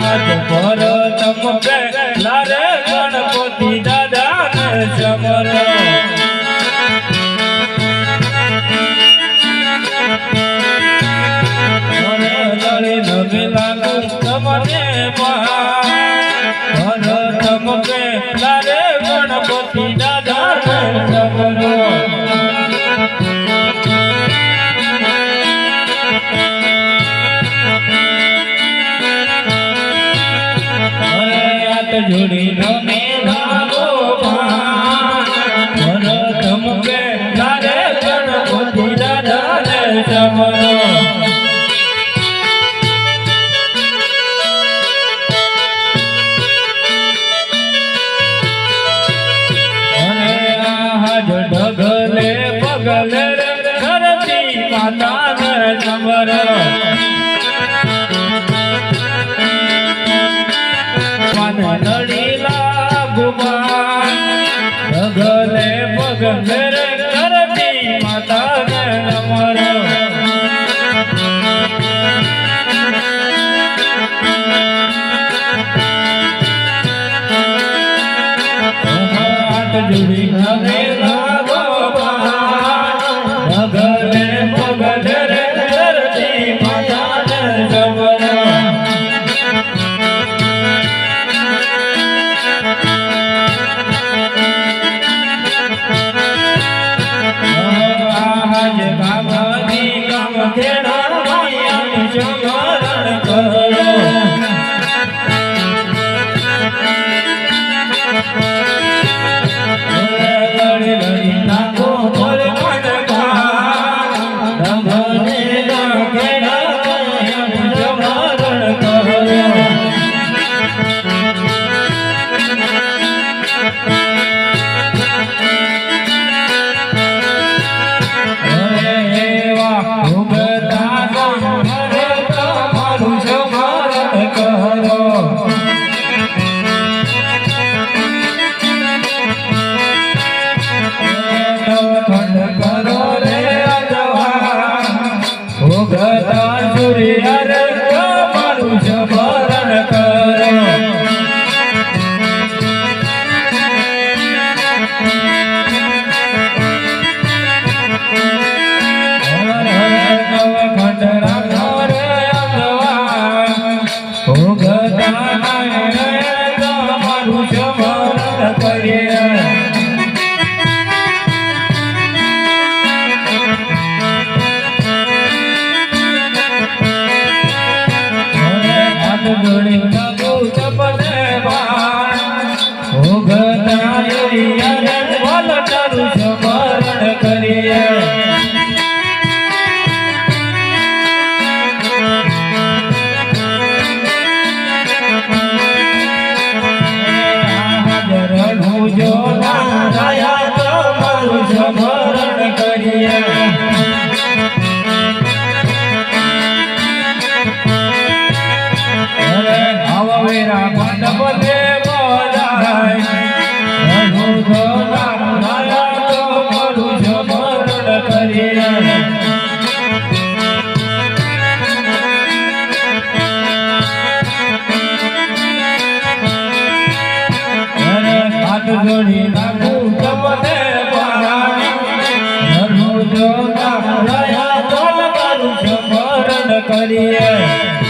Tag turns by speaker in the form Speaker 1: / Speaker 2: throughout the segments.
Speaker 1: હાથ પર તમકે લારે ગણપતિ દાદા ને સમર નવે લાગુ મહાન ને આજ ઢગલે પગલે ધરતી માતાને સમર મન નડીલા હાથ જોડી ભૂગતા સૂર્ય રે તમારું સમરણ કરો સમરણ કરીએ. ભાવવેરા મંડપ દે બધાય રઘુ જો નારાયા તમારું સમરણ કરીએ અરે હાથ જોડી નાખું તમને ધર્મ જો રહ્યા તો મારું સમરણ કરીએ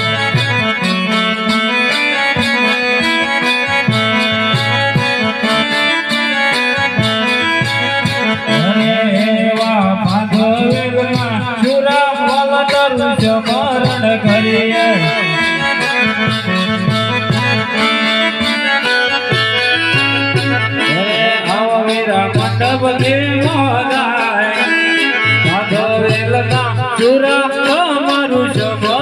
Speaker 1: ચુરા મારું જમા